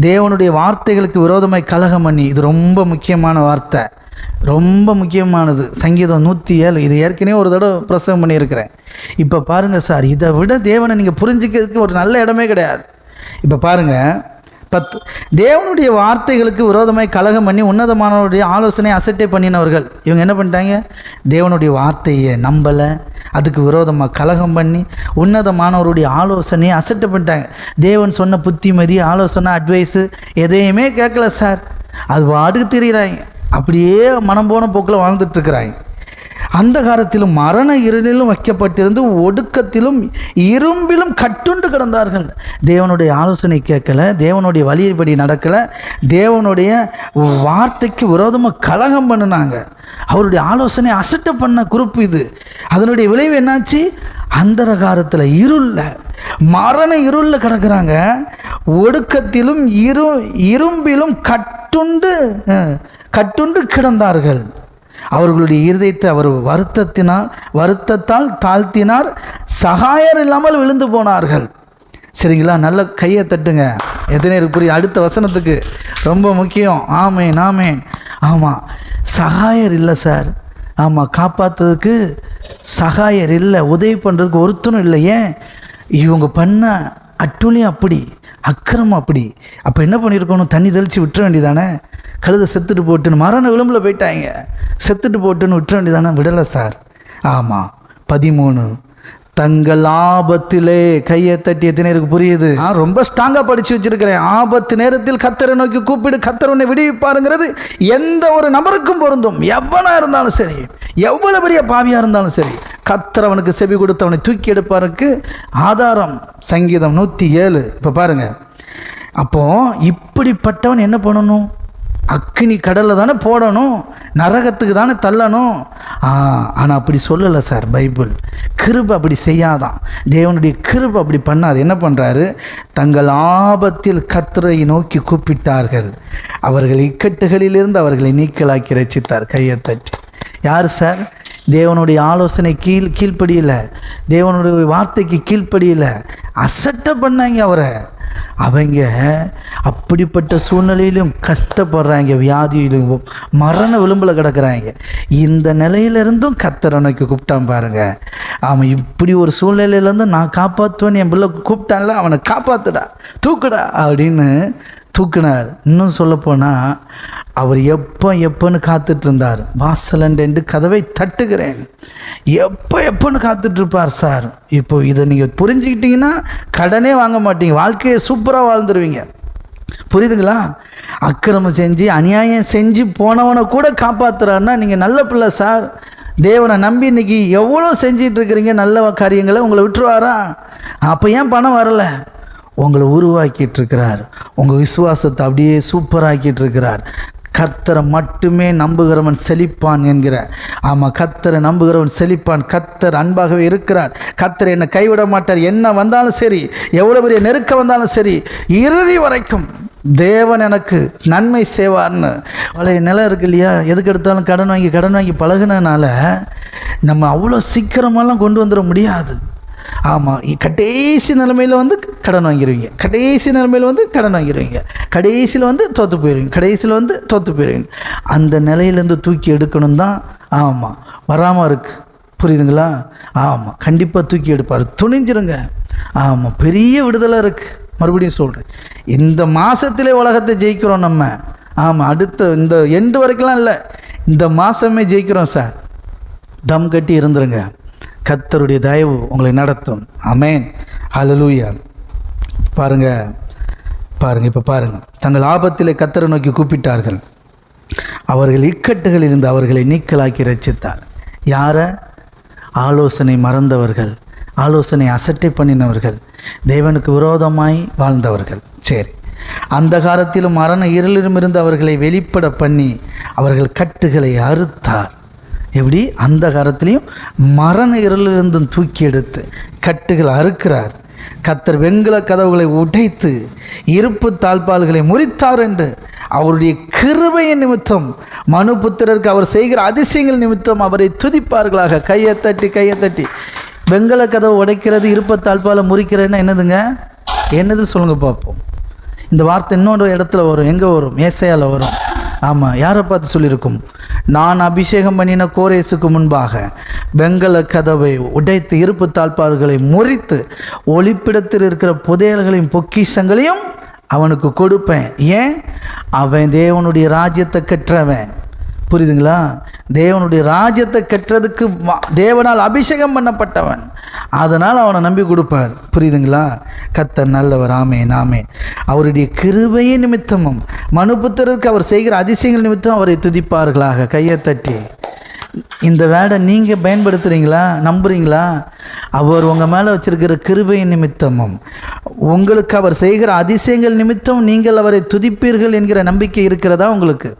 தேவனுடைய வார்த்தைகளுக்கு விரோதமாய் கலகம் பண்ணி இது ரொம்ப முக்கியமான வார்த்தை. ரொம்ப முக்கியமானது. சங்கீதம் நூற்றி ஏழு. இது ஏற்கனவே ஒரு தடவை பிரசவம் பண்ணியிருக்கிறேன். இப்போ பாருங்கள் சார் இதை விட தேவனை நீங்கள் புரிஞ்சுக்கிறதுக்கு ஒரு நல்ல இடமே கிடையாது. இப்போ பாருங்கள் பத்து தேவனுடைய வார்த்தைகளுக்கு விரோதமாய் கலகம் பண்ணி உன்னதமானவருடைய ஆலோசனை அசட்டை பண்ணினவர்கள். இவங்க என்ன பண்ணிட்டாங்க? தேவனுடைய வார்த்தையை நம்பலை. அதுக்கு விரோதமாக கலகம் பண்ணி உன்னதமானவருடைய ஆலோசனையை அசட்டை பண்ணிட்டாங்க. தேவன் சொன்ன புத்திமதி ஆலோசனை அட்வைஸு எதையுமே கேட்கல சார். அது பாட்டுக்கு தெரியுறாங்க. அப்படியே மனம் போன போக்கில் வாழ்ந்துட்டுருக்குறாங்க அந்த காலத்திலும் மரண இருளிலும் வைக்கப்பட்டிருந்து ஒடுக்கத்திலும் இரும்பிலும் கட்டுண்டு கிடந்தார்கள். தேவனுடைய ஆலோசனை கேட்கல தேவனுடைய வழியைப்படி நடக்கலை தேவனுடைய வார்த்தைக்கு விரோதமாக கலகம் பண்ணினாங்க. அவருடைய ஆலோசனை அசட்டை பண்ண குறிப்பு இது. அதனுடைய விளைவு என்னாச்சு? அந்தரகாரத்தில் இருளில் மரண இருளில் கிடக்கிறாங்க. ஒடுக்கத்திலும் இரு இரும்பிலும் கட்டுண்டு கட்டுண்டு கிடந்தார்கள். அவர்களுடைய இருதயத்தை அவர் வருத்தத்தினால் வருத்தத்தால் தாழ்த்தினார். சகாயர் இல்லாமல் விழுந்து போனார்கள். சரிங்களா? நல்ல கையை தட்டுங்க. எத்தனை புரியுது அடுத்த வசனத்துக்கு. ரொம்ப முக்கியம். ஆமேன் ஆமேன். ஆமாம் சகாயர் இல்லை சார். ஆமாம் காப்பாற்றுறதுக்கு சகாயர் இல்லை உதவி பண்ணுறதுக்கு ஒருத்தனும் இல்லை. ஏன்? இவங்க பண்ண அட்டுழியம் அப்படி அக்கிரமம் அப்படி. அப்போ என்ன பண்ணியிருக்கணும் தண்ணி தெளித்து விட்டுற வேண்டியதானே கழுதை செத்துட்டு போட்டுன்னு மரண விளிம்பில் போயிட்டாங்க. செத்துட்டு போட்டுன்னு விட்டுற வேண்டியதானே? விடலை சார். ஆமாம் பதிமூணு. தங்கள் ஆபத்திலே கையை தட்டி எத்தனை இருக்கு புரியுது? நான் ரொம்ப ஸ்ட்ராங்காக படித்து வச்சிருக்கிறேன். ஆபத்து நேரத்தில் கத்தரை நோக்கி கூப்பிடு கத்தர் உன்னை விடுவிப்பாருங்கிறது எந்த ஒரு நபருக்கும் பொருந்தும். எவ்வளோ இருந்தாலும் சரி எவ்வளவு பெரிய பாவியாக இருந்தாலும் சரி கத்தர் அவனுக்கு செவி கொடுத்து அவனை தூக்கி எடுப்பாருக்கு ஆதாரம். சங்கீதம் நூற்றி ஏழு. இப்போ பாருங்கள் அப்போ இப்படிப்பட்டவன் என்ன பண்ணணும்? அக்னி கடலில் தானே போடணும் நரகத்துக்கு தானே தள்ளணும். ஆ ஆனால் அப்படி சொல்லலை சார் பைபிள். கிருப அப்படி செய்யாதான். தேவனுடைய கிருப அப்படி பண்ணாது. என்ன பண்ணுறாரு தங்கள் ஆபத்தில் கத்தரை நோக்கி கூப்பிட்டார்கள். அவர்கள் இக்கட்டுகளிலிருந்து அவர்களை நீக்கலாக்கி ரசித்தார் கையை தட்டி. யார் சார்? தேவனுடைய ஆலோசனை கீழ் கீழ்ப்படியில். தேவனுடைய வார்த்தைக்கு கீழ்ப்படியில். அசட்டை பண்ணாங்க அவரை. அவங்க அப்படிப்பட்ட சூழ்நிலையிலும் கஷ்டப்படுறாங்க வியாதியிலும் மரண விளிம்பில் கிடக்கிறாங்க. இந்த நிலையிலிருந்தும் கத்தரனுக்கு கூப்பிட்டான் பாருங்க. அவன் இப்படி ஒரு சூழ்நிலையிலேருந்து நான் காப்பாற்றுவேன்னு என் பிள்ளை கூப்பிட்டான்ல அவனை காப்பாத்துடா தூக்குடா அப்படின்னு தூக்குனார். இன்னும் சொல்லப்போனால் அவர் எப்போ எப்போன்னு காத்துட்டு இருந்தார் வாசலண்டு கதவை தட்டுகிறேன். எப்போ எப்போன்னு காத்துட்டு இருப்பார் சார். இப்போ இதை நீங்கள் புரிஞ்சுக்கிட்டீங்கன்னா கடனே வாங்க மாட்டீங்க. வாழ்க்கையை சூப்பராக வாழ்ந்துருவீங்க. புரியுதுங்களா? அக்கிரமம் செஞ்சு அநியாயம் செஞ்சு போனவனை கூட காப்பாத்துறாருன்னா நீங்கள் நல்ல பிள்ளை சார். தேவனை நம்பி இன்னைக்கு எவ்வளோ செஞ்சிட்டு இருக்கிறீங்க நல்ல காரியங்களை உங்களை விட்டுருவாரா? அப்போ ஏன் பணம் வரலை? உங்களை உருவாக்கிட்டு இருக்கிறார் உங்கள் விசுவாசத்தை அப்படியே சூப்பராக்கிட்டு இருக்கிறார் கத்தரை மட்டுமே நம்புகிறவன் செழிப்பான் என்கிற ஆமாம் கத்தரை நம்புகிறவன் செழிப்பான். கத்தர் அன்பாகவே இருக்கிறார். கத்தர் என்னை கைவிட மாட்டார். என்ன வந்தாலும் சரி எவ்வளோ பெரிய நெருக்கம் வந்தாலும் சரி இறுதி வரைக்கும் தேவன் எனக்கு நன்மை செய்வார்னு. பழைய நிலம் இருக்கு இல்லையா? எதுக்கு எடுத்தாலும் கடன் வாங்கி கடன் வாங்கி பழகுனனால நம்ம அவ்வளோ சீக்கிரமெல்லாம் கொண்டு வந்துட முடியாது. ஆமாம் கடைசி நிலைமையில் வந்து கடன் வாங்கிடுவீங்க கடைசி நிலைமையில் வந்து கடன் வாங்கிடுவீங்க கடைசியில் வந்து தோற்று போயிடுவீங்க கடைசியில் வந்து தோற்று போயிடுவீங்க அந்த நிலையிலேருந்து தூக்கி எடுக்கணும் தான் ஆமாம் வராமல் இருக்குது புரியுதுங்களா? ஆமாம் கண்டிப்பாக தூக்கி எடுப்பார். துணிஞ்சிருங்க. ஆமாம் பெரிய விடுதலை இருக்குது மறுபடியும் சொல்கிறேன் இந்த மாதத்திலே உலகத்தை ஜெயிக்கிறோம் நம்ம. ஆமாம் அடுத்த இந்த எண்டு வரைக்கும்லாம் இல்லை. இந்த மாதமே ஜெயிக்கிறோம் சார் தம் கட்டி இருந்துருங்க. கத்தருடைய தயவு உங்களை நடத்தும். அமேன் அலலூயா பாருங்க பாருங்க இப்போ பாருங்க. தங்கள் ஆபத்திலே கத்தரை நோக்கி கூப்பிட்டார்கள். அவர்கள் இக்கட்டுகளில் இருந்து அவர்களை நீக்கலாக்கி ரச்சித்தார் யாரை? ஆலோசனை மறந்தவர்கள் ஆலோசனை அசட்டை பண்ணினவர்கள் தேவனுக்கு விரோதமாய் வாழ்ந்தவர்கள். சரி. அந்த காலத்திலும் மரண இருளிலும் இருந்து அவர்களை வெளிப்பட பண்ணி அவர்கள் கட்டுகளை அறுத்தார். எப்படி? அந்த காலத்திலையும் மரண இருளிலிருந்தும் தூக்கி எடுத்து கட்டுகள் அறுக்கிறார். கத்தர் வெண்கல கதவுகளை உடைத்து இருப்பு தாழ்பால்களை முறித்தார் என்று அவருடைய கிருபையின் நிமித்தம் மனு புத்திரருக்கு அவர் செய்கிற அதிசயங்கள் நிமித்தம் அவரை துதிப்பார்களாக. கையை தட்டி கையை தட்டி. வெண்கல கதவு உடைக்கிறது இருப்பு தாழ்பாலை முறிக்கிறதுன்னா என்னதுங்க? என்னது சொல்லுங்க பார்ப்போம். இந்த வார்த்தை இன்னொரு இடத்துல வரும் எங்கே வரும்? ஏசையால் வரும். ஆமாம் யாரை பார்த்து சொல்லியிருக்கும்? நான் அபிஷேகம் பண்ணின கோரேசுக்கு முன்பாக வெங்கல கதவை உடைத்து இருப்பு தாழ்பார்களை முறித்து ஒளிப்பிடத்தில் இருக்கிற புதையல்களையும் பொக்கிஷங்களையும் அவனுக்கு கொடுப்பேன். ஏன்? அவன் தேவனுடைய ராஜ்யத்தை கற்றவன். புரியுதுங்களா? தேவனுடைய ராஜ்யத்தை கட்டுறதுக்கு தேவனால் அபிஷேகம் பண்ணப்பட்டவன். அதனால் அவனை நம்பி கொடுப்பார். புரியுதுங்களா? கத்தர் நல்லவர் ஆமே நாமே அவருடைய கிருபையின் நிமித்தமும் மனுபுத்தருக்கு அவர் செய்கிற அதிசயங்கள் நிமித்தம் அவரை துதிப்பார்களாக. கையை தட்டி. இந்த வேடை நீங்கள் பயன்படுத்துகிறீங்களா நம்புறீங்களா? அவர் உங்கள் மேலே வச்சிருக்கிற கிருபையின் நிமித்தமும் உங்களுக்கு அவர் செய்கிற அதிசயங்கள் நிமித்தம் நீங்கள் அவரை துதிப்பீர்கள் என்கிற நம்பிக்கை இருக்கிறதா உங்களுக்கு?